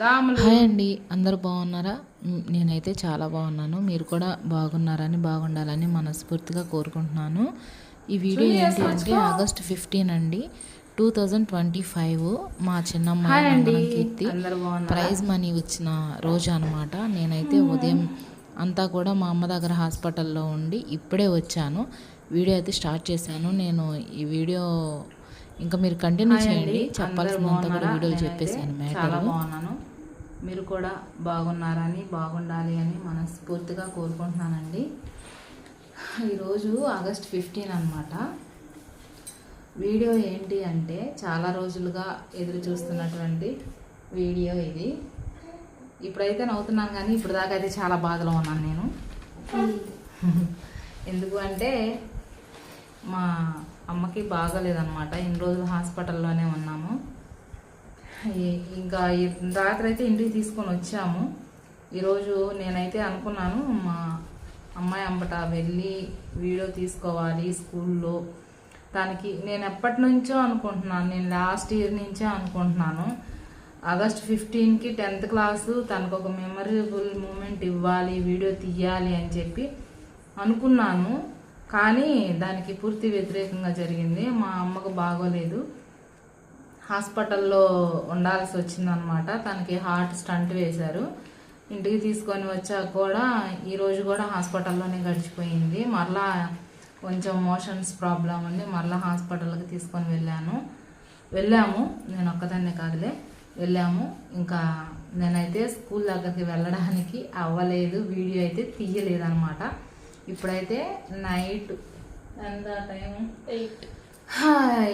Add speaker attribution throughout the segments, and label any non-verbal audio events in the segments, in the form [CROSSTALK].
Speaker 1: Hi అండి అందరూ బాగున్నారా? నేనైతే చాలా బాగున్నాను. మీరు కూడా బాగున్నారని బాగుండాలని మనస్ఫూర్తిగా కోరుకుంటున్నాను. ఈ వీడియో ఏంటి అంటే ఆగస్ట్ ఫిఫ్టీన్ అండి. టూ థౌజండ్ ట్వంటీ ఫైవ్ మా మంగళం కీర్తి. ప్రైజ్ మనీ వచ్చిన రోజు అనమాట నేనైతే ఉదయం అంతా కూడా మా అమ్మ దగ్గర హాస్పిటల్లో ఉండి ఇప్పుడే వచ్చాను. వీడియో అయితే స్టార్ట్ చేశాను. నేను ఈ వీడియో ఇంకా మీరు కంటిన్యూ చేయండి. చెప్పాల్సినంత కూడా వీడియోలు చెప్పేసాను
Speaker 2: చాలా బాగున్నాను. మీరు కూడా బాగున్నారని బాగుండాలి అని మనస్ఫూర్తిగా కోరుకుంటున్నానండి. ఈరోజు ఆగస్ట్ ఫిఫ్టీన్ అనమాట వీడియో ఏంటి అంటే చాలా రోజులుగా ఎదురు చూస్తున్నటువంటి వీడియో ఇది. ఇప్పుడైతే నవ్వుతున్నాను కానీ ఇప్పుడు దాకా అయితే చాలా బాధలో ఉన్నాను నేను. ఎందుకు అంటే మా అమ్మకి బాగాలేదన్నమాట. ఇన్ని రోజులు హాస్పిటల్లోనే ఉన్నాము. ఇంకా ఈ రాత్రి అయితే ఇంటికి తీసుకొని వచ్చాము. ఈరోజు నేనైతే అనుకున్నాను మా అమ్మాయి అంబట వెళ్ళి వీడియో తీసుకోవాలి స్కూల్లో. దానికి నేను ఎప్పటి నుంచో అనుకుంటున్నాను నేను లాస్ట్ ఇయర్ నుంచే అనుకుంటున్నాను. ఆగస్ట్ ఫిఫ్టీన్కి టెన్త్ క్లాసు తనకు ఒక మెమరబుల్ మూమెంట్ ఇవ్వాలి వీడియో తీయాలి అని చెప్పి అనుకున్నాను. కానీ దానికి పూర్తి వ్యతిరేకంగా జరిగింది. మా అమ్మకు బాగోలేదు. హాస్పిటల్లో ఉండాల్సి వచ్చిందనమాట తనకి హార్ట్ స్టంట్ వేశారు. ఇంటికి తీసుకొని వచ్చాక కూడా ఈరోజు కూడా హాస్పిటల్లోనే గడిచిపోయింది. మరలా కొంచెం మోషన్స్ ప్రాబ్లం ఉంది. మరలా హాస్పిటల్కి తీసుకొని వెళ్ళాను. వెళ్ళాము. నేను ఒక్కదాన్నే కాదులే. వెళ్ళాము. ఇంకా నేనైతే స్కూల్ దగ్గరికి వెళ్ళడానికి అవ్వలేదు. వీడియో అయితే తీయలేదు అనమాట ఇప్పుడైతే నైట్ ఎంత టైం
Speaker 3: ఎయిట్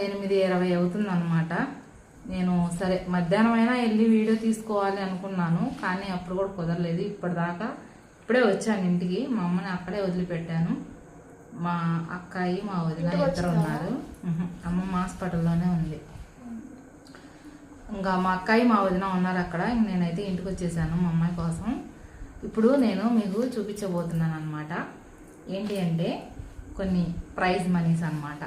Speaker 2: ఎనిమిది ఇరవై అవుతుంది అనమాట నేను సరే మధ్యాహ్నం అయినా వెళ్ళి వీడియో తీసుకోవాలి అనుకున్నాను కానీ అప్పుడు కూడా కుదరలేదు. ఇప్పటిదాకా ఇప్పుడే వచ్చాను ఇంటికి. మా అమ్మని అక్కడే వదిలిపెట్టాను. మా అక్కాయి మా వదిన ఇద్దరు ఉన్నారు. అమ్మమ్మ హాస్పిటల్లోనే ఉంది. ఇంకా మా అక్కాయి మా వదిన ఉన్నారు అక్కడ. నేనైతే ఇంటికి వచ్చేసాను మా అమ్మాయి కోసం. ఇప్పుడు నేను మీకు చూపించబోతున్నాను అనమాట ఏంటి అంటే కొన్ని ప్రైజ్ మనీస్ అన్నమాట.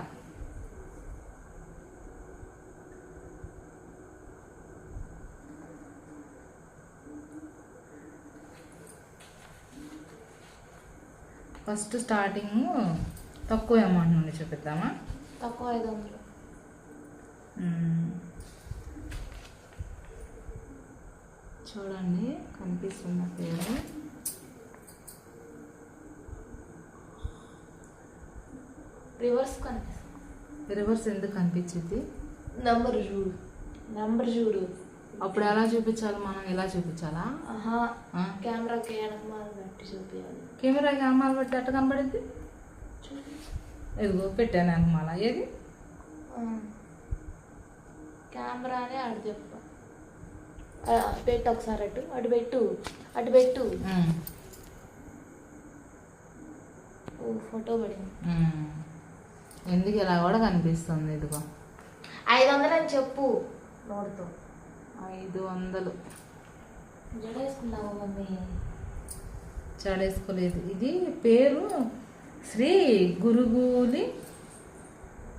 Speaker 2: ఫస్ట్ స్టార్టింగ్ తక్కువ అమౌంట్ నుండి చూపిద్దామా?
Speaker 3: తక్కువ ఐదు వందలు.
Speaker 2: చూడండి కనిపిస్తున్న పేరు.
Speaker 3: రివర్స్ కనిపిస్తుంది.
Speaker 2: రివర్స్ ఎందుకు కనిపించింది
Speaker 3: నంబర్ చూడు. నంబర్ చూడు.
Speaker 2: అప్పుడు ఎలా చూపించాలి మనం? ఇలా చూపించాలా?
Speaker 3: కెమెరాకి వెనకమాల పెట్టి చూపించాలి?
Speaker 2: కెమెరాకి అమ్మాలు పెడితే ఎట్ట కనబడింది? ఇదిగో పెట్టాను అనమాల ఏది?
Speaker 3: కెమెరానే అటు చెప్పు. పెట్టు ఒకసారి అటు. అటు పెట్టు. అటు పెట్టు. ఫోటో పడింది.
Speaker 2: ఎందుకు ఇలా కూడా కనిపిస్తుంది ఇదిగో.
Speaker 3: ఐదు వందలు అని చెప్పు నోడుతో
Speaker 2: ఐదు వందలు.
Speaker 3: జడ వేసుకున్నావా మమ్మీ?
Speaker 2: చడేసుకోలేదు ఇది పేరు శ్రీ గురుగులి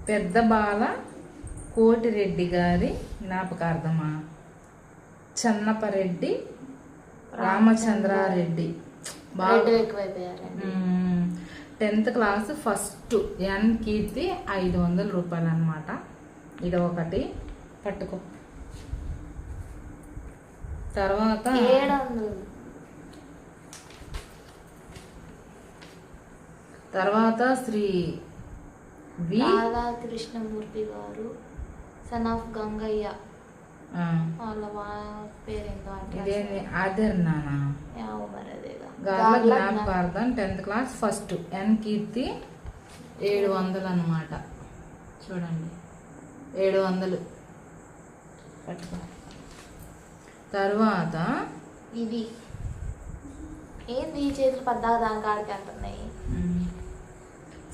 Speaker 2: పెద్ద బాల కోటిరెడ్డి గారి జ్ఞాపకార్థమా? చన్నపరెడ్డి రామచంద్రారెడ్డి. బాగా
Speaker 3: రెడ్ ఎక్కువైపోయారండి.
Speaker 2: Tenth class first N Keerthi ఐదు వందల రూపాయలు అనమాట ఇది ఒకటి పట్టుకో. తర్వాత తర్వాత శ్రీ వి
Speaker 3: రాధాకృష్ణమూర్తి గారు సన్ ఆఫ్ గంగయ్య. వాళ్ళ పేరేంటో
Speaker 2: ఆదర్నానా
Speaker 3: ఏమో మరి అదేగా
Speaker 2: గార్ల జ్ఞాపకార్థం tenth class first N Keerthi ఏడు వందలు అనమాట చూడండి. ఏడు వందలు. తర్వాత
Speaker 3: ఇది. ఏంది చేతులు వెళ్తున్నాయి?
Speaker 2: మ్,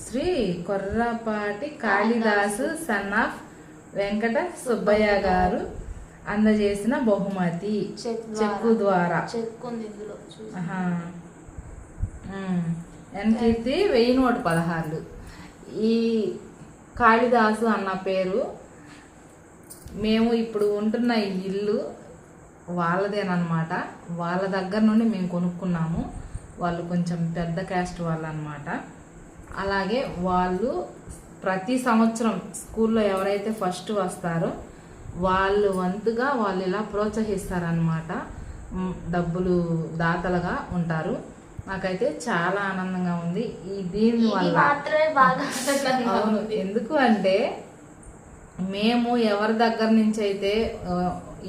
Speaker 2: శ్రీ కొర్రపాటి కాళిదాసు. సన్ ఆఫ్ వెంకట సుబ్బయ్య గారు అందజేసిన బహుమతి.
Speaker 3: చెక్
Speaker 2: చెక్కు ద్వారా. ఎన్ కీర్తి వెయ్యి నూట పదహారులు. ఈ కాళిదాసు అన్న పేరు మేము ఇప్పుడు ఉంటున్న ఈ ఇల్లు వాళ్ళదేనమాట వాళ్ళ దగ్గర నుండి మేము కొనుక్కున్నాము. వాళ్ళు కొంచెం పెద్ద క్యాస్ట్ వాళ్ళు అనమాట అలాగే వాళ్ళు ప్రతి సంవత్సరం స్కూల్లో ఎవరైతే ఫస్ట్ వస్తారో వాళ్ళు వంతుగా వాళ్ళు ఇలా ప్రోత్సహిస్తారనమాట డబ్బులు దాతలుగా ఉంటారు. నాకైతే చాలా ఆనందంగా ఉంది. ఈ దీని వల్ల అవును. ఎందుకు అంటే మేము ఎవరి దగ్గర నుంచి అయితే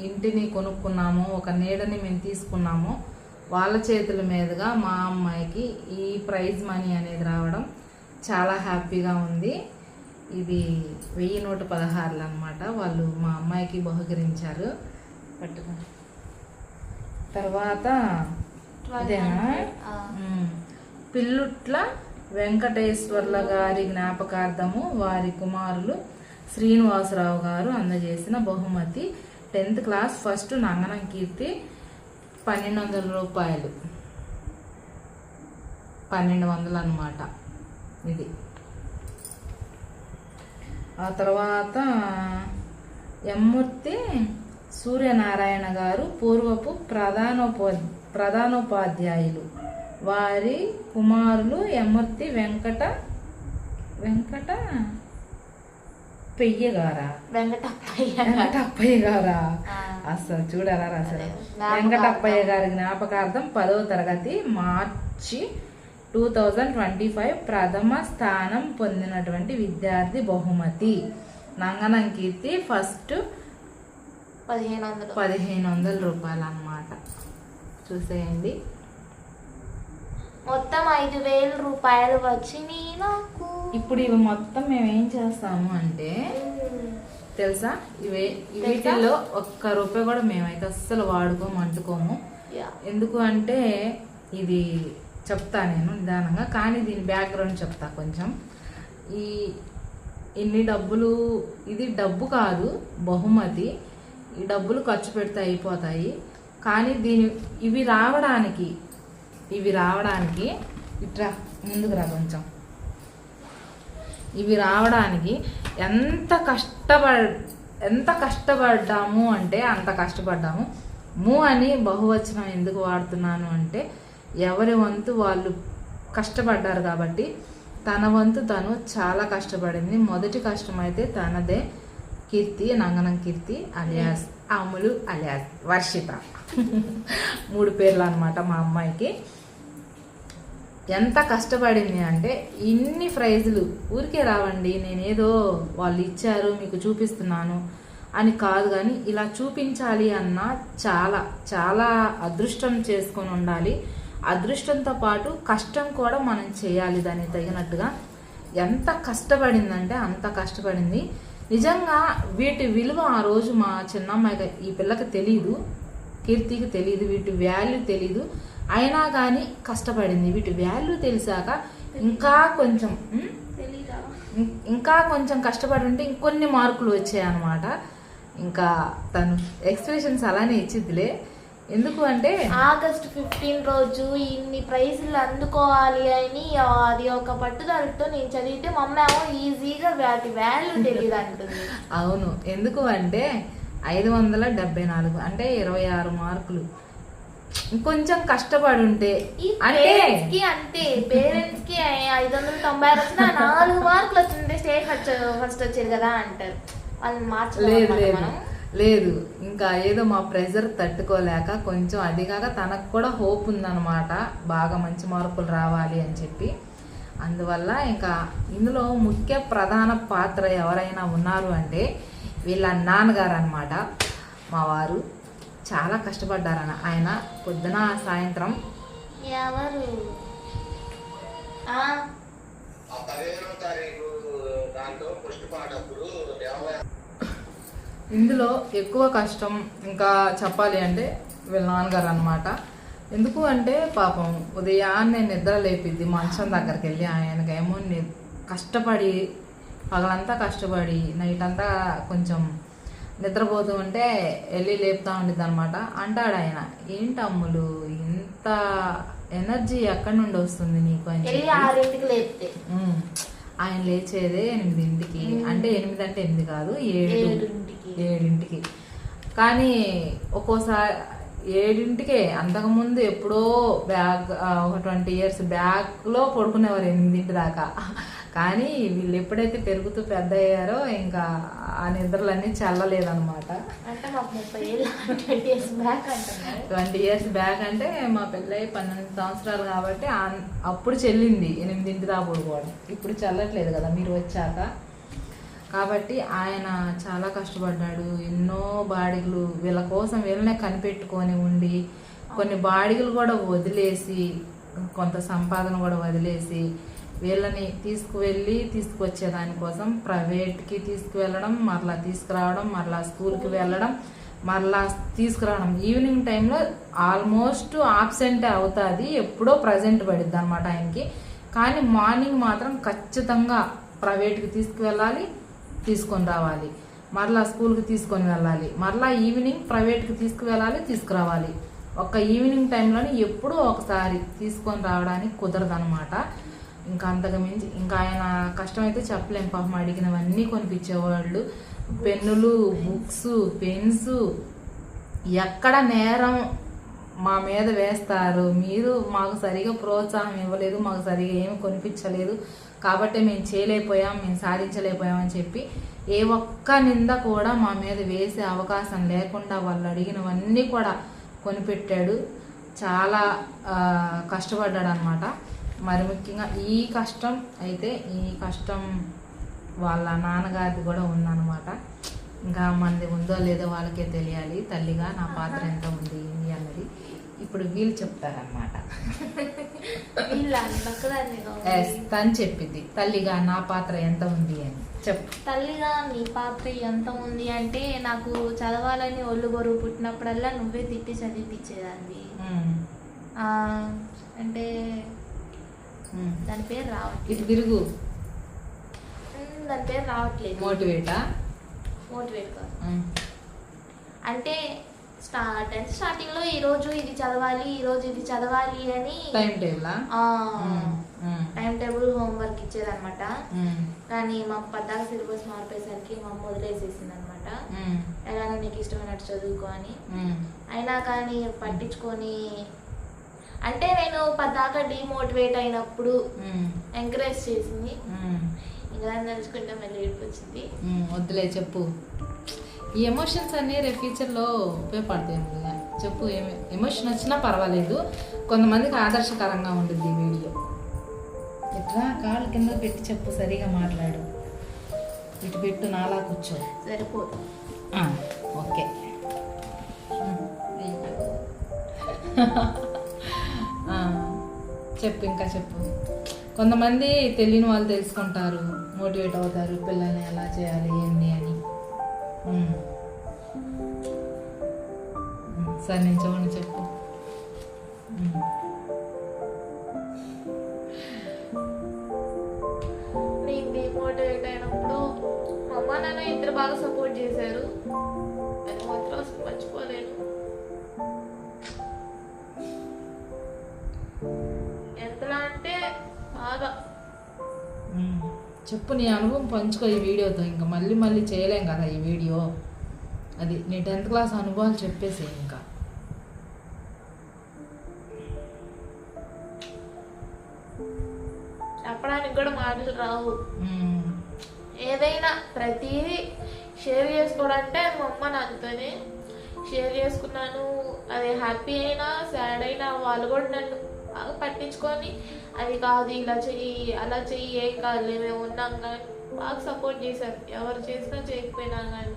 Speaker 2: ఇంటిని కొనుక్కున్నామో ఒక నీడని మేము తీసుకున్నామో వాళ్ళ చేతుల మీదుగా మా అమ్మాయికి ఈ ప్రైజ్ మనీ అనేది రావడం చాలా హ్యాపీగా ఉంది. ఇది వెయ్యి నూట పదహారులు అనమాట వాళ్ళు మా అమ్మాయికి బహుకరించారు. పట్టుకో. తర్వాత. పిల్లుట్ల వెంకటేశ్వర్ల గారి జ్ఞాపకార్థము వారి కుమారులు శ్రీనివాసరావు గారు అందజేసిన బహుమతి. Tenth class first Nanganam Keerthi పన్నెండు వందల రూపాయలు. పన్నెండు వందలు అనమాట ఇది. ఆ తర్వాత ఎమ్మూర్తి సూర్యనారాయణ గారు పూర్వపు ప్రధానోపా ప్రధానోపాధ్యాయులు. వారి కుమారులు ఎమ్మూర్తి వెంకట వెంకట పెయ్య గారా?
Speaker 3: వెంకటప్పయ్య
Speaker 2: గారా. అసలు చూడారా అసలు. వెంకటప్పయ్య గారి జ్ఞాపకార్థం పదవ తరగతి March two thousand twenty five ప్రథమ స్థానం పొందినటువంటి విద్యార్థి బహుమతి. నంగనం కీర్తి ఫస్ట్
Speaker 3: పదిహేను వందలు
Speaker 2: పదిహేను వందల రూపాయలు అన్నమాట చూసేయండి.
Speaker 3: మొత్తం ఐదు వేల రూపాయలు వచ్చినాయి నాకు
Speaker 2: ఇప్పుడు ఇవి మొత్తం మేము ఏం చేస్తాము అంటే తెలుసా? ఇవే వీటిల్లో ఒక్క రూపాయి కూడా మేమైతే అస్సలు వాడుకోము అంటుకోము. ఎందుకు అంటే ఇది చెప్తా నేను నిదానంగా. కానీ దీని బ్యాక్గ్రౌండ్ చెప్తా కొంచెం. ఈ ఇన్ని డబ్బులు ఇది డబ్బు కాదు బహుమతి. ఈ డబ్బులు ఖర్చు పెడితే అయిపోతాయి. కానీ దీని ఇవి రావడానికి ఇవి రావడానికి ఇట్రా ముందుకు రా కొంచెం. ఇవి రావడానికి ఎంత కష్టపడ ఎంత కష్టపడ్డాము అంటే అంత కష్టపడ్డాము. మూ అని బహువచనం ఎందుకు వాడుతున్నాను అంటే ఎవరి వంతు వాళ్ళు కష్టపడ్డారు కాబట్టి తన వంతు తను చాలా కష్టపడింది. మొదటి కష్టం అయితే తనదే కీర్తి నంగనం కీర్తి అలియాస్ అమ్ములు అలియాస్ వర్షిత. మూడు పేర్లు అనమాట మా అమ్మాయికి. ఎంత కష్టపడింది అంటే ఇన్ని ప్రైజులు ఊరికే రావండి నేనేదో వాళ్ళు ఇచ్చారు మీకు చూపిస్తున్నాను అని కాదు కానీ ఇలా చూపించాలి అన్న చాలా చాలా అదృష్టం చేసుకొని ఉండాలి. అదృష్టంతో పాటు కష్టం కూడా మనం చేయాలి దానికి తగినట్టుగా. ఎంత కష్టపడిందంటే అంత కష్టపడింది. నిజంగా వీటి విలువ ఆ రోజు మా చిన్నమ్మాయికి ఈ పిల్లకి తెలీదు. కీర్తికి తెలియదు వీటి వాల్యూ తెలీదు. అయినా కానీ కష్టపడింది. వీటి వాల్యూ తెలిసాక ఇంకా కొంచెం ఇంకా కొంచెం కష్టపడి ఉంటే ఇంకొన్ని మార్కులు వచ్చాయన్నమాట. ఇంకా తను ఎక్స్ప్రెషన్స్ అలానే ఇచ్చిద్దిలే. ఎందుకు అంటే?
Speaker 3: ఆగస్ట్ ఫిఫ్టీన్ రోజు ఇన్ని ప్రైజులు అందుకోవాలి అని అది ఒక పట్టుదలతో నేను చదివితే మా అమ్మ ఏమో ఈజీగా వాటి వాల్యూ తెలియదు అంటుంది.
Speaker 2: అవును. ఎందుకు అంటే ఐదు వందల డెబ్బై నాలుగు అంటే ఇరవై ఆరు మార్కులు. ఇంకొంచెం కష్టపడి ఉంటే అంటే
Speaker 3: పేరెంట్స్కి అంతే. పేరెంట్స్కి ఐదు వందల తొంభై ఆరు వచ్చినా నాలుగు మార్కులు వచ్చింది స్టేట్ ఫస్ట్ ఫస్ట్ వచ్చేది కదా అంటారు. వాళ్ళని
Speaker 2: లేదు
Speaker 3: మార్చలేదు
Speaker 2: లేదు.
Speaker 3: మనం.
Speaker 2: లేదు. ఇంకా ఏదో మా ప్రెజర్ తట్టుకోలేక కొంచెం అది కాక తనకు కూడా హోప్ ఉందన్నమాట. బాగా మంచి మార్కులు రావాలి అని చెప్పి. అందువల్ల ఇంకా ఇందులో ముఖ్య ప్రధాన పాత్ర ఎవరైనా ఉన్నారు అంటే వీళ్ళ నాన్నగారు అనమాట మా వారు చాలా కష్టపడ్డారన్న. ఆయన పొద్దున సాయంత్రం
Speaker 3: ఎవరు? ఆ,
Speaker 4: ఆ పదిహేనో తారీఖు దాంట్లో దేవాలయ
Speaker 2: ఇందులో ఎక్కువ కష్టం ఇంకా చెప్పాలి అంటే వీళ్ళ నాన్నగారు అనమాట ఎందుకు అంటే పాపం ఉదయాన్నే నిద్ర లేపిద్ది మంచం దగ్గరికి వెళ్ళి ఆయనకేమో కష్టపడి పగలంతా కష్టపడి నైట్ అంతా కొంచెం నిద్రపోతూ ఉంటే వెళ్ళి లేపుతా ఉండిద్ది అనమాట అంటాడు ఆయన ఏంటి అమ్ములు ఇంత ఎనర్జీ ఎక్కడి నుండి వస్తుంది నీకు? అని. ఆయన లేచేదే ఎనిమిదింటికి. అంటే ఎనిమిది అంటే ఎనిమిది కాదు ఏడు.
Speaker 3: ఏడింటికి.
Speaker 2: కానీ ఒక్కోసారి ఏడింటికే అంతకుముందు ఎప్పుడో బ్యాక్ ఒక ట్వంటీ ఇయర్స్ బ్యాక్లో పడుకునేవారు ఎనిమిదింటి దాకా. కానీ వీళ్ళు ఎప్పుడైతే పెరుగుతూ పెద్ద అయ్యారో ఇంకా ఆ నిద్రలన్నీ
Speaker 3: ఏళ్ళు ట్వంటీ ఇయర్స్ బ్యాక్
Speaker 2: అంటే మా పెళ్ళై పన్నెండు సంవత్సరాలు కాబట్టి అప్పుడు చెల్లింది ఎనిమిదింటి దాకా పడుకోవడం. ఇప్పుడు చల్లట్లేదు కదా మీరు వచ్చాక. కాబట్టి ఆయన చాలా కష్టపడ్డాడు. ఎన్నో బాడిగలు వీళ్ళ కోసం వీళ్ళనే కనిపెట్టుకొని ఉండి కొన్ని బాడిగలు కూడా వదిలేసి కొంత సంపాదన కూడా వదిలేసి వీళ్ళని తీసుకువెళ్ళి తీసుకొచ్చేదానికోసం ప్రైవేట్కి తీసుకువెళ్ళడం మరలా తీసుకురావడం మరలా స్కూల్కి వెళ్ళడం మరలా తీసుకురావడం. ఈవినింగ్ టైంలో ఆల్మోస్ట్ ఆబ్సెంట్ అవుతుంది. ఎప్పుడో ప్రజెంట్ పడిద్ది అనమాట ఆయనకి. కానీ మార్నింగ్ మాత్రం ఖచ్చితంగా ప్రైవేట్కి తీసుకువెళ్ళాలి. తీసుకొని రావాలి. మరలా స్కూల్కి తీసుకొని వెళ్ళాలి. మరలా ఈవినింగ్ ప్రైవేట్కి తీసుకువెళ్ళాలి తీసుకురావాలి. ఒక్క ఈవినింగ్ టైంలోనే ఎప్పుడూ ఒకసారి తీసుకొని రావడానికి కుదరదనమాట ఇంకా అంతకు మించి ఇంకా ఆయన కష్టం అయితే చెప్పలేం పాపం. అడిగినవన్నీ కొనిపించేవాళ్ళు. పెన్నులు బుక్స్ పెన్స్ ఎక్కడ నేరం మా మీద వేస్తారు. మీరు మాకు సరిగా ప్రోత్సాహం ఇవ్వలేదు మాకు సరిగా ఏమి కొనిపించలేదు. కాబట్టి మేము చేయలేకపోయాం మేము సాధించలేకపోయాం అని చెప్పి ఏ ఒక్క నింద కూడా మా మీద వేసే అవకాశం లేకుండా వాళ్ళు అడిగినవన్నీ కూడా కొనిపెట్టాడు. చాలా కష్టపడ్డాడు అనమాట మరి ముఖ్యంగా ఈ కష్టం అయితే ఈ కష్టం వాళ్ళ నాన్నగారిది కూడా ఉందన్నమాట. ఇంకా మనది ఉందో లేదో వాళ్ళకే తెలియాలి. తల్లిగా నా పాత్ర ఎంత ఉంది ఏంటి అన్నది. ఇప్పుడు వీళ్ళు చెప్తారనమాట [LAUGHS] తను చెప్పింది తల్లిగా నా పాత్ర ఎంత ఉంది అని. చెప్పు.
Speaker 3: తల్లిగా నీ పాత్ర ఎంత ఉంది అంటే నాకు చదవాలని ఒళ్ళు బరువు పుట్టినప్పుడల్లా నువ్వే తిట్టి చదివిపించేదాన్ని. అంటే. దాని పేరు రావట్లేదు.
Speaker 2: తిరుగు.
Speaker 3: ఉమ్, దాని పేరు రావట్లేదు.
Speaker 2: మోటివేటా?
Speaker 3: మోటివేట్ కాదు. అంటే స్టా టెన్త్ స్టార్టింగ్లో ఈ రోజు ఇది చదవాలి ఈ రోజు ఇది చదవాలి అని
Speaker 2: టైం టేబులా
Speaker 3: టైం టేబుల్ హోంవర్క్ ఇచ్చేదన్నమాట.
Speaker 2: ఉమ్,
Speaker 3: కానీ మాకు పద్దాక సిలబస్ మారిపోయేసరికి మా అమ్మ వదిలేసేసింది అనమాట
Speaker 2: ఉమ్,
Speaker 3: ఎలానో నీకు ఇష్టమైనట్టు చదువుకో అని.
Speaker 2: ఉమ్,
Speaker 3: అయినా కానీ పట్టించుకొని అంటే నేను పద్దాక డిమోటివేట్ అయినప్పుడు ఎంకరేజ్ చేసింది.
Speaker 2: ఉమ్.
Speaker 3: ఇంకా దాన్ని తలుచుకుంటే మళ్ళీ వచ్చింది.
Speaker 2: వద్దులే చెప్పు. ఈ ఎమోషన్స్ అన్నీ రేపు ఫ్యూచర్లో ఉపయోగపడతాయి చెప్పు ఏమి ఎమోషన్ వచ్చినా పర్వాలేదు. కొంతమందికి ఆదర్శకరంగా ఉంటుంది ఈ వీడియో ఇట్లా కాళ్ళు కింద పెట్టి చెప్పు సరిగా మాట్లాడు. ఇటు పెట్టు నాలా కూర్చో.
Speaker 3: సరిపోదు.
Speaker 2: ఓకే. చెప్పు ఇంకా చెప్పు. కొంతమంది తెలియని వాళ్ళు తెలుసుకుంటారు. మోటివేట్ అవుతారు పిల్లల్ని ఎలా చేయాలి ఏంటి అని. ఉమ్. ఉమ్, సరే నేను చూడండి చెప్పు.
Speaker 3: నేను డిమోటివేట్ అయినప్పుడు మా అమ్మ నాన్న ఇద్దరు బాగా సపోర్ట్ చేశారు అది మాత్రం అసలు మర్చిపోలేను ఎంతలా అంటే బాగా.
Speaker 2: చెప్పు నీ అనుభవం పంచుకో ఈ వీడియోతో ఇంకా మళ్ళీ మళ్ళీ చేయలేం కదా ఈ వీడియో అది నీ టెన్త్ క్లాస్ అనుభవాలు చెప్పేసి
Speaker 3: మాటలు రావు. ఏదైనా ప్రతిదీ షేర్ చేసుకోవడంటే మా అమ్మ నాతోనే షేర్ చేసుకున్నాను. అది హ్యాపీ అయినా సాడ్ అయినా వాళ్ళు కూడా నన్ను బాగా పట్టించుకొని అది కాదు ఇలా చెయ్యి అలా చెయ్యి ఏం కాదులే మేము ఉన్నాం కానీ బాగా సపోర్ట్ చేశారు. ఎవరు చేసినా చేయకపోయినా కానీ.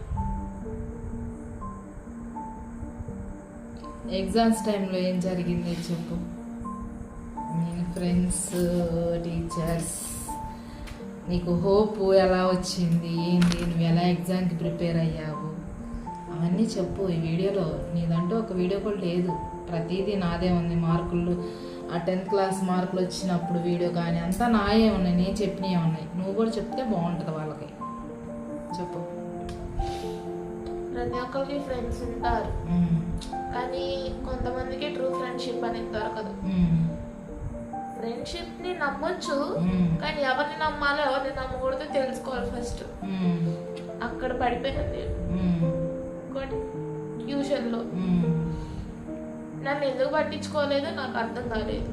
Speaker 2: ఎగ్జామ్స్ టైంలో ఏం జరిగింది చెప్పు. నేను ఫ్రెండ్స్ టీచర్స్ నీకు హోప్ ఎలా వచ్చింది ఏంటి నువ్వు ఎలా ఎగ్జామ్కి ప్రిపేర్ అయ్యావు? అవన్నీ చెప్పు. ఈ వీడియోలో నీదంటూ ఒక వీడియో కూడా లేదు. ప్రతిదీ నాదే ఉంది. మార్కులు ఆ టెన్త్ క్లాస్ మార్కులు వచ్చినప్పుడు వీడియో కానీ అంతా నాయే ఉన్నాయి. నేను చెప్పినవి ఉన్నాయి. నువ్వు కూడా చెప్తే బాగుంటుంది వాళ్ళకి. చెప్పు.
Speaker 3: ప్రతి ఒక్కరికి ఫ్రెండ్స్ ఉంటారు. కానీ కొంతమందికి ట్రూ ఫ్రెండ్షిప్ అనేది దొరకదు. ఫ్రెండ్షిప్ని నమ్మొచ్చు కానీ ఎవరిని నమ్మాలో ఎవరిని నమ్మకూడదో తెలుసుకోవాలి ఫస్ట్ అక్కడ పడిపోయింది. ఇంకోటి ట్యూషన్లో
Speaker 2: మ్మ్.
Speaker 3: నన్ను ఎందుకు పట్టించుకోలేదో? నాకు అర్థం కాలేదు.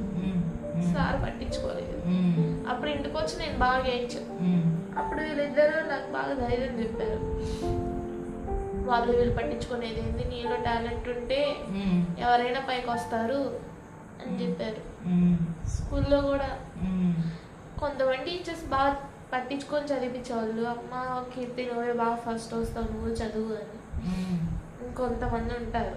Speaker 3: సార్ పట్టించుకోలేదు. అప్పుడు ఇంటికి వచ్చి నేను బాగా ఏడ్చాను అప్పుడు వీళ్ళిద్దరూ నాకు బాగా ధైర్యం చెప్పారు. వాళ్ళు వీళ్ళు పట్టించుకునేది ఏంది? నీలో టాలెంట్ ఉంటే ఎవరైనా పైకి వస్తారు. అని చెప్పారు. స్కూల్లో కూడా కొంతమంది టీచర్స్ బాగా పట్టించుకొని చదివించేవాళ్ళు అమ్మ కీర్తి నువ్వే బాగా ఫస్ట్ వస్తావు నువ్వు చదువు అని. ఇంకొంతమంది ఉంటారు.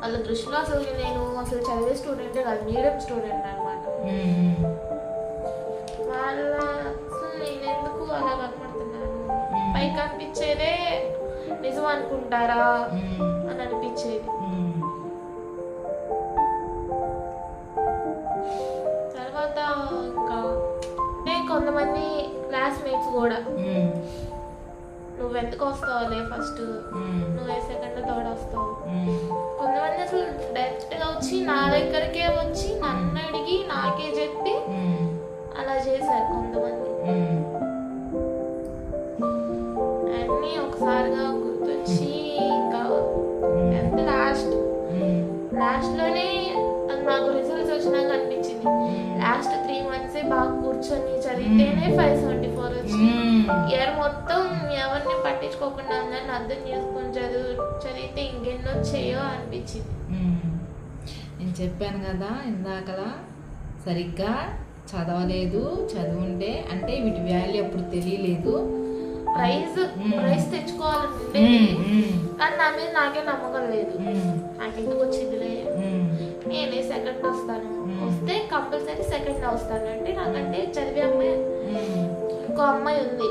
Speaker 3: వాళ్ళ దృష్టిలో అసలు నేను అసలు చదివే స్టూడెంటే కాదు మీడియం స్టూడెంట్ అనమాట వాళ్ళ అసలు నేను ఎందుకు అలా కనపడుతున్నాను. పైకి కనిపించేదే నిజం అనుకుంటారా? అని అనిపించేది. కూడా. నువ్వు ఎందుకు వస్తావులే ఫస్ట్? నువ్వే సెకండ్ థర్డ్ వస్తావు? కొంతమంది అసలు డైరెక్ట్గా వచ్చి నా దగ్గరికే వచ్చి నన్ను అడిగి నాకే చెప్పి అలా చేశారు కొంతమంది. అన్నీ ఒకసారిగా గుర్తొచ్చి ఇంకా ఎంత లాస్ట్? లాస్ట్లోనే అది మాకు రిజల్ట్స్ వచ్చినాక అనిపించింది. లాస్ట్ త్రీ మంత్స్ బాగా కూర్చొని చదివితేనే ఫైవ్ సెవెంటీ ఇయర్ మొత్తం ఎవరిని పట్టించుకోకుండా ఉందని అర్థం చేసుకొని చదువు చదివితే ఇంకెన్నో చేయో అనిపించింది.
Speaker 2: ఉమ్. నేను చెప్పాను కదా ఇందాకలా సరిగ్గా చదవలేదు చదువుంటే అంటే వీటి వాల్యూ అప్పుడు తెలియలేదు.
Speaker 3: ప్రైజ్
Speaker 2: మ్మ్.
Speaker 3: ప్రైజ్
Speaker 2: ఉమ్,
Speaker 3: కానీ నా మీద నాకే నమ్మకం లేదు. నాకు ఎందుకు వచ్చిందిలే? నేనే సెకండ్ వస్తాను. వస్తే కంపల్సరీ సెకండ్ వస్తాను అంటే నాకంటే చదివే అమ్మాయి. ఇంకో అమ్మాయి ఉంది.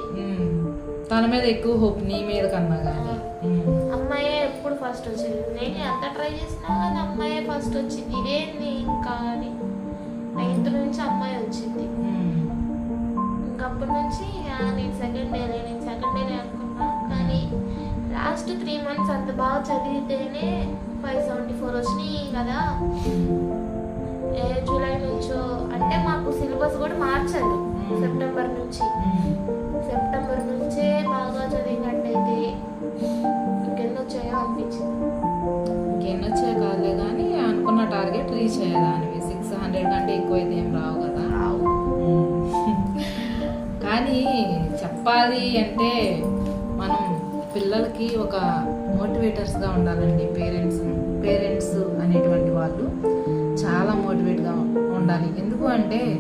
Speaker 2: తన మీద ఎక్కువ హోప్ నీ మీద కన్నా కానీ
Speaker 3: అమ్మాయే ఎప్పుడు ఫస్ట్ వచ్చింది. నేను ఎంత ట్రై చేసినా కానీ అమ్మాయే ఫస్ట్ వచ్చింది. ఇదేంది? ఇంకా అని. నైన్త్ నుంచి అమ్మాయి వచ్చింది. ఇంకప్పటి నుంచి నేను సెకండ్ డేనే నేను సెకండ్ డేనే అనుకున్నా. కానీ లాస్ట్ త్రీ మంత్స్ అంత బాగా చదివితేనే ఫైవ్ సెవెంటీ ఫోర్ వచ్చినాయి కదా. ఏ జూలై నుంచో. అంటే మాకు సిలబస్ కూడా మార్చాలి సెప్టెంబర్ నుంచి. సెప్టెంబర్ నుంచే బాగా చదివినట్టయితే ఇంకెన్నో వచ్చాయో అనిపించింది
Speaker 2: ఇంకెన్నొచ్చే కాదులే కానీ అనుకున్న టార్గెట్ రీచ్ అయ్యేదానివి. సిక్స్ హండ్రెడ్ కంటే ఎక్కువ అయితే ఏం రావు కదా. [LAUGHS] కానీ చెప్పాలి అంటే మనం పిల్లలకి ఒక మోటివేటర్స్గా ఉండాలండి పేరెంట్స్. పేరెంట్స్ అనేటువంటి వాళ్ళు చాలా మోటివేట్గా ఉండాలి. ఎందుకు అంటే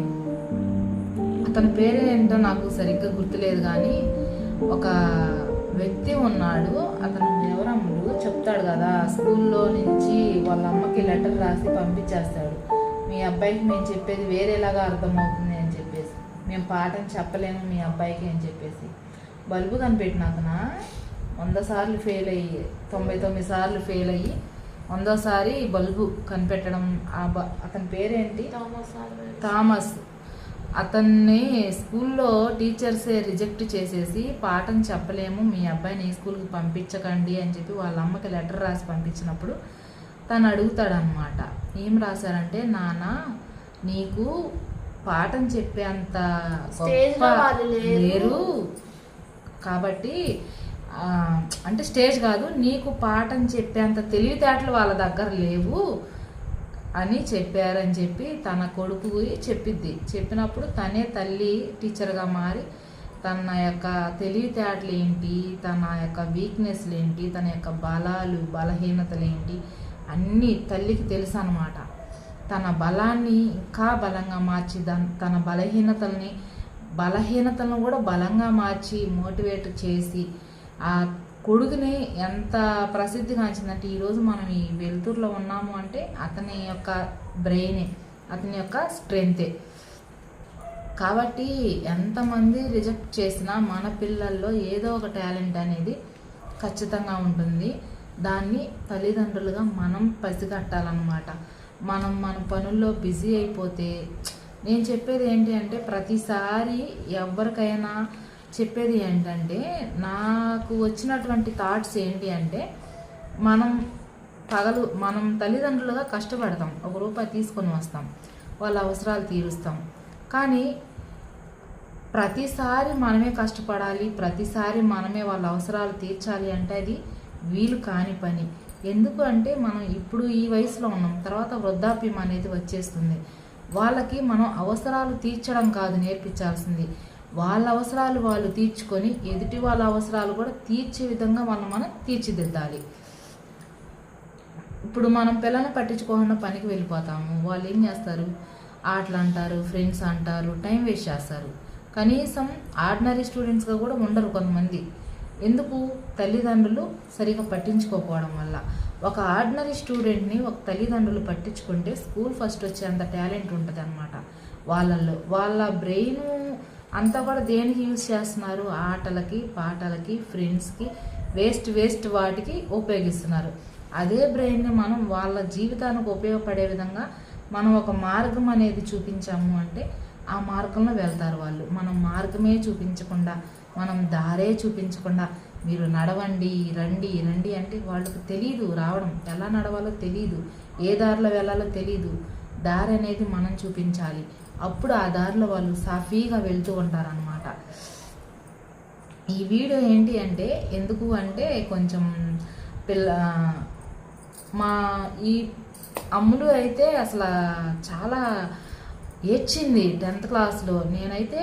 Speaker 2: అతని పేరు ఏంటో నాకు సరిగ్గా గుర్తులేదు కానీ ఒక వ్యక్తి ఉన్నాడు అతను ఎవరమ్ముడు చెప్తాడు కదా. స్కూల్లో నుంచి వాళ్ళ అమ్మకి లెటర్ రాసి పంపించేస్తాడు. మీ అబ్బాయికి మేము చెప్పేది వేరేలాగా అర్థమవుతుంది అని చెప్పేసి. మేము పాఠం చెప్పలేము మీ అబ్బాయికి అని చెప్పేసి. బల్బు కనిపెట్టిన అతను వంద సార్లు ఫెయిల్ అయ్యి తొంభై తొమ్మిది సార్లు ఫెయిల్ అయ్యి వందోసారి బల్బు కనిపెట్టడం ఆ బ అతని పేరేంటి?
Speaker 3: Thomas
Speaker 2: Thomas. అతన్ని స్కూల్లో టీచర్సే రిజెక్ట్ చేసేసి పాఠం చెప్పలేము మీ అబ్బాయిని ఈ స్కూల్కి పంపించకండి అని చెప్పి వాళ్ళ అమ్మకి లెటర్ రాసి పంపించినప్పుడు తను అడుగుతాడనమాట ఏం రాశారంటే నాన్న నీకు పాఠం చెప్పేంత గొప్ప
Speaker 3: లేరు.
Speaker 2: కాబట్టి అంటే స్టేజ్ కాదు నీకు పాఠం చెప్పేంత తెలివితేటలు వాళ్ళ దగ్గర లేవు. అని చెప్పారని చెప్పి తన కొడుకు చెప్పిద్ది. చెప్పినప్పుడు తనే తల్లి టీచర్గా మారి తన యొక్క తెలివితేటలు ఏంటి తన యొక్క వీక్నెస్లు ఏంటి తన యొక్క బలాలు బలహీనతలు ఏంటి అన్నీ తల్లికి తెలుసు అనమాట తన బలాన్ని ఇంకా బలంగా మార్చి దాన్ తన బలహీనతల్ని బలహీనతలను కూడా బలంగా మార్చి మోటివేట్ చేసి ఆ కొడుకుని ఎంత ప్రసిద్ధిగాంచిందంటే ఈరోజు మనం ఈ వెలుతురులో ఉన్నాము అంటే అతని యొక్క బ్రెయినే అతని యొక్క స్ట్రెంతే. కాబట్టి ఎంతమంది రిజెక్ట్ చేసినా మన పిల్లల్లో ఏదో ఒక టాలెంట్ అనేది ఖచ్చితంగా ఉంటుంది. దాన్ని తల్లిదండ్రులుగా మనం పసిగట్టాలన్నమాట. మనం మన పనుల్లో బిజీ అయిపోతే నేను చెప్పేది ఏంటి అంటే ప్రతిసారి ఎవరికైనా చెప్పేది ఏంటంటే నాకు వచ్చినటువంటి థాట్స్ ఏంటి అంటే మనం పగలు మనం తల్లిదండ్రులుగా కష్టపడతాం. ఒక రూపాయి తీసుకొని వస్తాం. వాళ్ళ అవసరాలు తీరుస్తాం. కానీ ప్రతిసారి మనమే కష్టపడాలి ప్రతిసారి మనమే వాళ్ళ అవసరాలు తీర్చాలి అంటే అది వీలు కాని పని. ఎందుకు అంటే మనం ఇప్పుడు ఈ వయసులో ఉన్నాం. తర్వాత వృద్ధాప్యం అనేది వచ్చేస్తుంది. వాళ్ళకి మనం అవసరాలు తీర్చడం కాదు నేర్పించాల్సింది. వాళ్ళ అవసరాలు వాళ్ళు తీర్చుకొని ఎదుటి వాళ్ళ అవసరాలు కూడా తీర్చే విధంగా మనం మనం తీర్చిదిద్దాలి. ఇప్పుడు మనం పిల్లల్ని పట్టించుకోకుండా పనికి వెళ్ళిపోతాము. వాళ్ళు ఏం చేస్తారు? ఆటలు అంటారు ఫ్రెండ్స్ అంటారు టైం వేస్ట్ చేస్తారు. కనీసం ఆర్డినరీ స్టూడెంట్స్గా కూడా ఉండరు కొంతమంది. ఎందుకు? తల్లిదండ్రులు సరిగా పట్టించుకోకపోవడం వల్ల. ఒక ఆర్డినరీ స్టూడెంట్ని ఒక తల్లిదండ్రులు పట్టించుకుంటే స్కూల్ ఫస్ట్ వచ్చేంత టాలెంట్ ఉంటుంది అనమాట వాళ్ళల్లో. వాళ్ళ బ్రెయిన్ అంతా కూడా దేనికి యూజ్ చేస్తున్నారు? ఆటలకి పాటలకి ఫ్రెండ్స్కి వేస్ట్ వేస్ట్ వాటికి ఉపయోగిస్తున్నారు. అదే బ్రెయిన్ని మనం వాళ్ళ జీవితానికి ఉపయోగపడే విధంగా మనం ఒక మార్గం అనేది చూపించాము అంటే ఆ మార్గంలో వెళ్తారు వాళ్ళు. మనం మార్గమే చూపించకుండా మనం దారే చూపించకుండా మీరు నడవండి రండి రండి అంటే వాళ్ళకు తెలియదు రావడం. ఎలా నడవాలో తెలియదు ఏ దారిలో వెళ్ళాలో తెలియదు దారి అనేది మనం చూపించాలి. అప్పుడు ఆ దారిలో వాళ్ళు సాఫీగా వెళ్తూ ఉంటారనమాట ఈ వీడియో ఏంటి అంటే ఎందుకు అంటే కొంచెం పిల్ల మా ఈ అమ్ములు అయితే అసలు చాలా ఏడ్చింది టెన్త్ క్లాస్లో. నేనైతే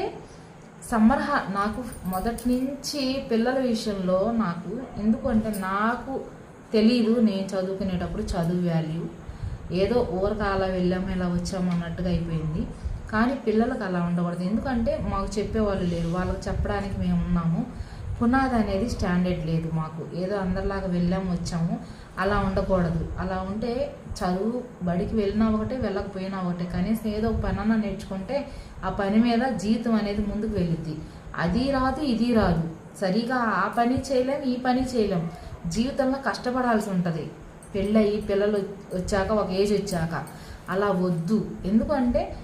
Speaker 2: సమ్మర్ హా నాకు మొదటి నుంచి పిల్లల విషయంలో నాకు ఎందుకు అంటే నాకు తెలీదు. నేను చదువుకునేటప్పుడు చదువు వాల్యూ ఏదో ఊరక అలా వెళ్ళాము ఇలా వచ్చాము అన్నట్టుగా అయిపోయింది. కానీ పిల్లలకు అలా ఉండకూడదు. ఎందుకంటే మాకు చెప్పేవాళ్ళు లేరు. వాళ్ళకి చెప్పడానికి మేము ఉన్నాము. పునాది అనేది స్టాండర్డ్ లేదు మాకు. ఏదో అందరిలాగా వెళ్ళాము వచ్చాము. అలా ఉండకూడదు. అలా ఉంటే చదువు బడికి వెళ్ళినా ఒకటే వెళ్ళకపోయినా ఒకటే. కనీసం ఏదో ఒక పని నేర్చుకుంటే ఆ పని మీద జీవితం అనేది ముందుకు వెళ్ళిద్ది అది రాదు ఇది రాదు. సరిగా ఆ పని చేయలేం ఈ పని చేయలేం. జీవితంలో కష్టపడాల్సి ఉంటుంది. పెళ్ళయి పిల్లలు వచ్చాక ఒక ఏజ్ వచ్చాక. అలా వద్దు. ఎందుకంటే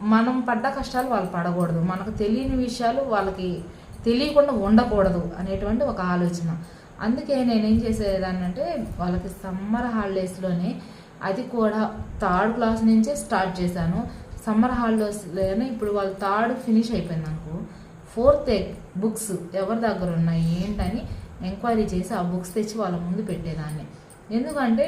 Speaker 2: మనం పడ్డ కష్టాలు వాళ్ళు పడకూడదు. మనకు తెలియని విషయాలు వాళ్ళకి తెలియకుండా ఉండకూడదు అనేటువంటి ఒక ఆలోచన. అందుకే నేనేం చేసేదాన్ని అంటే వాళ్ళకి సమ్మర్ హాలిడేస్లోనే అది కూడా థర్డ్ క్లాస్ నుంచే స్టార్ట్ చేశాను. సమ్మర్ హాలిడేస్లోనే ఇప్పుడు వాళ్ళు థర్డ్ ఫినిష్ అయిపోయింది అనుకో. ఫోర్త్ బుక్స్ ఎవరి దగ్గర ఉన్నాయి ఏంటని ఎంక్వైరీ చేసి ఆ బుక్స్ తెచ్చి వాళ్ళ ముందు పెట్టేదాన్ని. ఎందుకంటే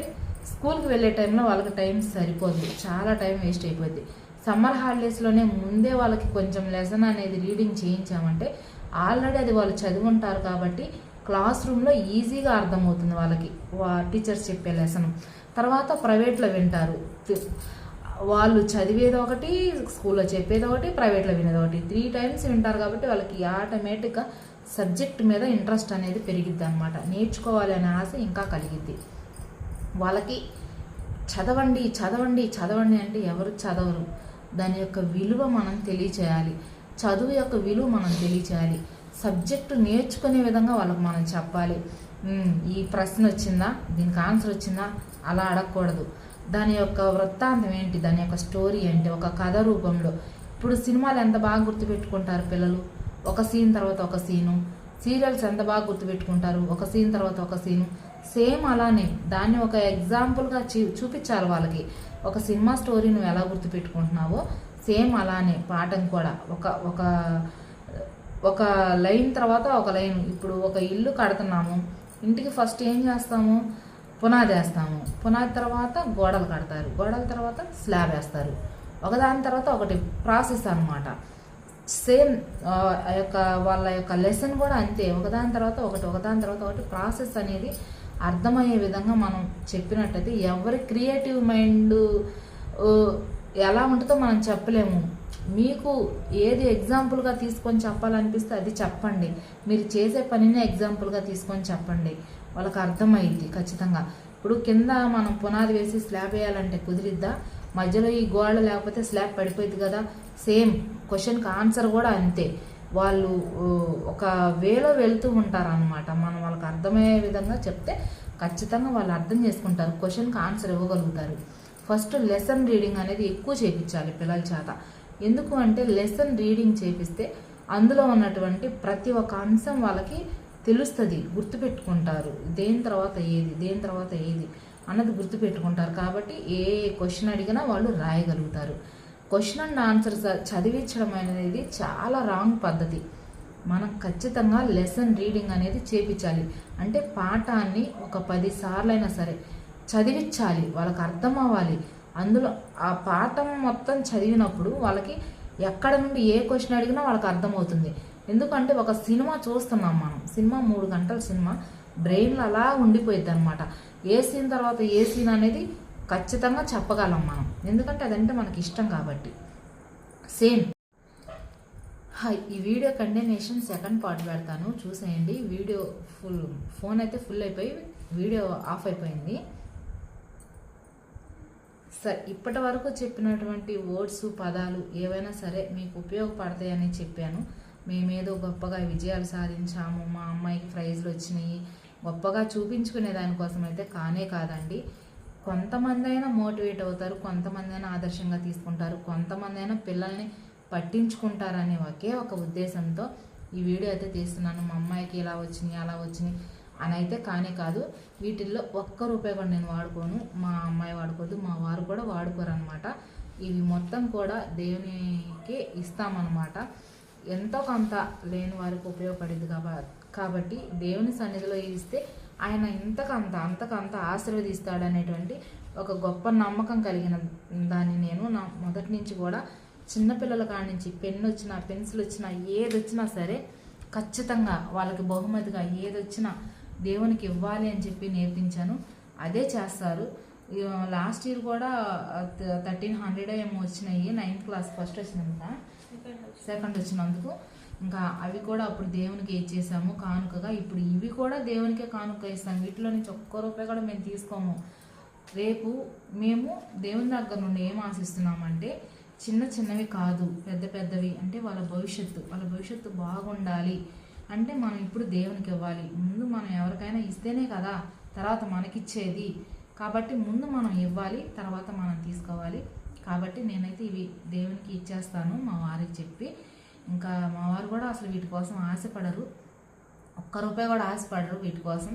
Speaker 2: స్కూల్కి వెళ్ళే టైంలో వాళ్ళకి టైం సరిపోద్ది చాలా టైం వేస్ట్ అయిపోద్ది. సమ్మర్ హాలిడేస్లోనే ముందే వాళ్ళకి కొంచెం లెసన్ అనేది రీడింగ్ చేయించామంటే ఆల్రెడీ అది వాళ్ళు చదివి ఉంటారు కాబట్టి క్లాస్ రూమ్లో ఈజీగా అర్థమవుతుంది వాళ్ళకి వా టీచర్స్ చెప్పే లెసన్. తర్వాత ప్రైవేట్లో వింటారు. వాళ్ళు చదివేది ఒకటి స్కూల్లో చెప్పేది ఒకటి ప్రైవేట్లో వినేది ఒకటి. త్రీ టైమ్స్ వింటారు కాబట్టి వాళ్ళకి ఆటోమేటిక్గా సబ్జెక్ట్ మీద ఇంట్రెస్ట్ అనేది పెరిగిద్ది అనమాట నేర్చుకోవాలి అనే ఆశ ఇంకా కలిగిద్ది. వాళ్ళకి చదవండి చదవండి చదవండి అంటే ఎవరు చదవరు. దాని యొక్క విలువ మనం తెలియచేయాలి. చదువు యొక్క విలువ మనం తెలియచేయాలి. సబ్జెక్టు నేర్చుకునే విధంగా వాళ్ళకి మనం చెప్పాలి. ఈ ప్రశ్న వచ్చిందా? దీనికి ఆన్సర్ వచ్చిందా? అలా అడగకూడదు. దాని యొక్క వృత్తాంతం ఏంటి? దాని యొక్క స్టోరీ ఏంటి? ఒక కథ రూపంలో. ఇప్పుడు సినిమాలు ఎంత బాగా గుర్తుపెట్టుకుంటారు పిల్లలు? ఒక సీన్ తర్వాత ఒక సీను. సీరియల్స్ ఎంత బాగా గుర్తుపెట్టుకుంటారు? ఒక సీన్ తర్వాత ఒక సీను. సేమ్ అలానే దాన్ని ఒక ఎగ్జాంపుల్గా చూ చూపించాలి వాళ్ళకి. ఒక సినిమా స్టోరీ నువ్వు ఎలా గుర్తుపెట్టుకుంటున్నావో సేమ్ అలానే పాఠం కూడా. ఒక ఒక ఒక లైన్ తర్వాత ఒక లైన్. ఇప్పుడు ఒక ఇల్లు కడుతున్నాము. ఇంటికి ఫస్ట్ ఏం చేస్తాము? పునాది వేస్తాము. పునాది తర్వాత గోడలు కడతారు. గోడల తర్వాత స్లాబ్ వేస్తారు. ఒకదాని తర్వాత ఒకటి ప్రాసెస్ అనమాట సేమ్ ఆ యొక్క వాళ్ళ యొక్క లెసన్ కూడా అంతే. ఒకదాని తర్వాత ఒకటి ఒకదాని తర్వాత ఒకటి ప్రాసెస్ అనేది అర్థమయ్యే విధంగా మనం చెప్పినట్టయితే ఎవరి క్రియేటివ్ మైండ్ ఎలా ఉంటుందో మనం చెప్పలేము. మీకు ఏది ఎగ్జాంపుల్గా తీసుకొని చెప్పాలనిపిస్తే అది చెప్పండి. మీరు చేసే పనిని ఎగ్జాంపుల్గా తీసుకొని చెప్పండి. వాళ్ళకి అర్థమైద్ది ఖచ్చితంగా. ఇప్పుడు కింద మనం పునాది వేసి స్లాబ్ వేయాలంటే కుదిరిద్దా? మధ్యలో ఈ గోడ లేకపోతే స్లాబ్ పడిపోయింది కదా? సేమ్ క్వశ్చన్కి ఆన్సర్ కూడా అంతే. వాళ్ళు ఒక వేలో వెళ్తూ ఉంటారనమాట మనం వాళ్ళకి అర్థమయ్యే విధంగా చెప్తే ఖచ్చితంగా వాళ్ళు అర్థం చేసుకుంటారు. క్వశ్చన్కి ఆన్సర్ ఇవ్వగలుగుతారు. ఫస్ట్ లెసన్ రీడింగ్ అనేది ఎక్కువ చేయించాలి పిల్లల చేత. ఎందుకు అంటే లెసన్ రీడింగ్ చేపిస్తే అందులో ఉన్నటువంటి ప్రతి ఒక్క అంశం వాళ్ళకి తెలుస్తుంది గుర్తుపెట్టుకుంటారు. దేని తర్వాత ఏది దేని తర్వాత ఏది అన్నది గుర్తుపెట్టుకుంటారు. కాబట్టి ఏ క్వశ్చన్ అడిగినా వాళ్ళు రాయగలుగుతారు. క్వశ్చన్ అండ్ ఆన్సర్ చదివించడం అనేది చాలా రాంగ్ పద్ధతి. మనం ఖచ్చితంగా లెసన్ రీడింగ్ అనేది చేపించాలి. అంటే పాఠాన్ని ఒక పది సార్లైనా సరే చదివించాలి వాళ్ళకి అర్థం అవ్వాలి. అందులో ఆ పాఠం మొత్తం చదివినప్పుడు వాళ్ళకి ఎక్కడ నుండి ఏ క్వశ్చన్ అడిగినా వాళ్ళకి అర్థమవుతుంది. ఎందుకంటే ఒక సినిమా చూస్తున్నాం మనం. సినిమా మూడు గంటల సినిమా. బ్రెయిన్లో అలా ఉండిపోయింది అనమాట ఏ సీన్ తర్వాత ఏ సీన్ అనేది ఖచ్చితంగా చెప్పగలం మనం. ఎందుకంటే అదంటే మనకి ఇష్టం కాబట్టి. సేమ్ హాయ్ ఈ వీడియో కండెనేషన్ సెకండ్ పార్ట్ పెడతాను. చూసేయండి. వీడియో ఫుల్ ఫోన్ అయితే ఫుల్ అయిపోయి వీడియో ఆఫ్ అయిపోయింది. సరే ఇప్పటి వరకు చెప్పినటువంటి వర్డ్స్ పదాలు ఏవైనా సరే మీకు ఉపయోగపడతాయని చెప్పాను. మేమేదో గొప్పగా విజయాలు సాధించాము. మా అమ్మాయికి ప్రైజ్లు వచ్చినాయి. గొప్పగా చూపించుకునే దానికోసం అయితే కానే కాదండి. కొంతమంది అయినా మోటివేట్ అవుతారు కొంతమంది అయినా ఆదర్శంగా తీసుకుంటారు కొంతమంది అయినా పిల్లల్ని పట్టించుకుంటారనే ఒకే ఒక ఉద్దేశంతో ఈ వీడియో అయితే తీస్తున్నాను. మా అమ్మాయికి ఇలా వచ్చినాయి అలా వచ్చినాయి అని అయితే కానే కాదు. వీటిల్లో ఒక్క రూపాయి కూడా నేను వాడుకోను మా అమ్మాయి వాడుకోదు మా వారు కూడా వాడుకోరు అనమాట ఇవి మొత్తం కూడా దేవునికి ఇస్తామన్నమాట. ఎంతో కొంత లేని వారికి ఉపయోగపడింది కాబట్టి దేవుని సన్నిధిలో ఇస్తే ఆయన ఇంతకంత అంతకంత ఆశీర్వదిస్తాడు అనేటువంటి ఒక గొప్ప నమ్మకం కలిగిన దాన్ని నేను నా మొదటి నుంచి కూడా చిన్నపిల్లల కాడి నుంచి పెన్ను వచ్చినా పెన్సిల్ వచ్చినా ఏది వచ్చినా సరే ఖచ్చితంగా వాళ్ళకి బహుమతిగా ఏది వచ్చినా దేవునికి ఇవ్వాలి అని చెప్పి నేర్పించాను. అదే చేస్తారు. లాస్ట్ ఇయర్ కూడా థర్టీన్ హండ్రెడ్ ఏమో వచ్చినాయి నైన్త్ క్లాస్ ఫస్ట్ వచ్చినందుక సెకండ్ వచ్చినందుకు ఇంకా అవి కూడా అప్పుడు దేవునికి ఇచ్చేసాము కానుకగా ఇప్పుడు ఇవి కూడా దేవునికే కానుక ఇస్తాం. వీటిలో నుంచి ఒక్క రూపాయి కూడా మేము తీసుకోము. రేపు మేము దేవుని దగ్గర నుండి ఏం ఆశిస్తున్నామంటే చిన్న చిన్నవి కాదు పెద్ద పెద్దవి అంటే వాళ్ళ భవిష్యత్తు వాళ్ళ భవిష్యత్తు బాగుండాలి. అంటే మనం ఇప్పుడు దేవునికి ఇవ్వాలి. ముందు మనం ఎవరికైనా ఇస్తేనే కదా తర్వాత మనకిచ్చేది. కాబట్టి ముందు మనం ఇవ్వాలి తర్వాత మనం తీసుకోవాలి. కాబట్టి నేనైతే ఇవి దేవునికి ఇచ్చేస్తాను మా వారికి చెప్పి ఇంకా మా వారు కూడా అసలు వీటి కోసం ఆశపడరు. ఒక్క రూపాయి కూడా ఆశపడరు వీటి కోసం.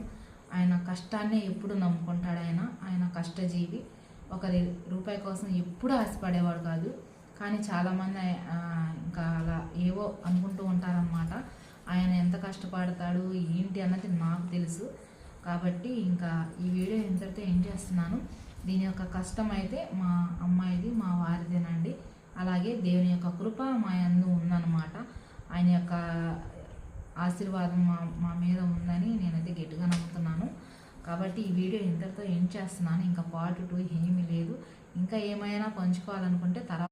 Speaker 2: ఆయన కష్టాన్నే ఎప్పుడు నమ్ముకుంటాడు ఆయన? ఆయన కష్టజీవి. ఒకరి రూపాయి కోసం ఎప్పుడు ఆశపడేవాడు కాదు. కానీ చాలామంది ఇంకా అలా ఏవో అనుకుంటూ ఉంటారనమాట ఆయన ఎంత కష్టపడతాడు ఏంటి అన్నది నాకు తెలుసు. కాబట్టి ఇంకా ఈ వీడియో ఇంతటితో ఏం చేస్తున్నాను. దీని యొక్క కష్టం అయితే మా అమ్మాయిది మా వారిదేనండి. అలాగే దేవుని యొక్క కృప మా యందు ఉందన్నమాట. ఆయన యొక్క ఆశీర్వాదం మా మా మీద ఉందని నేనైతే గట్టిగా నమ్ముతున్నాను. కాబట్టి ఈ వీడియో ఇంతటితో ఏం చేస్తున్నాను. ఇంకా పార్ట్ టూ ఏమీ లేదు. ఇంకా ఏమైనా పంచుకోవాలనుకుంటే తర్వాత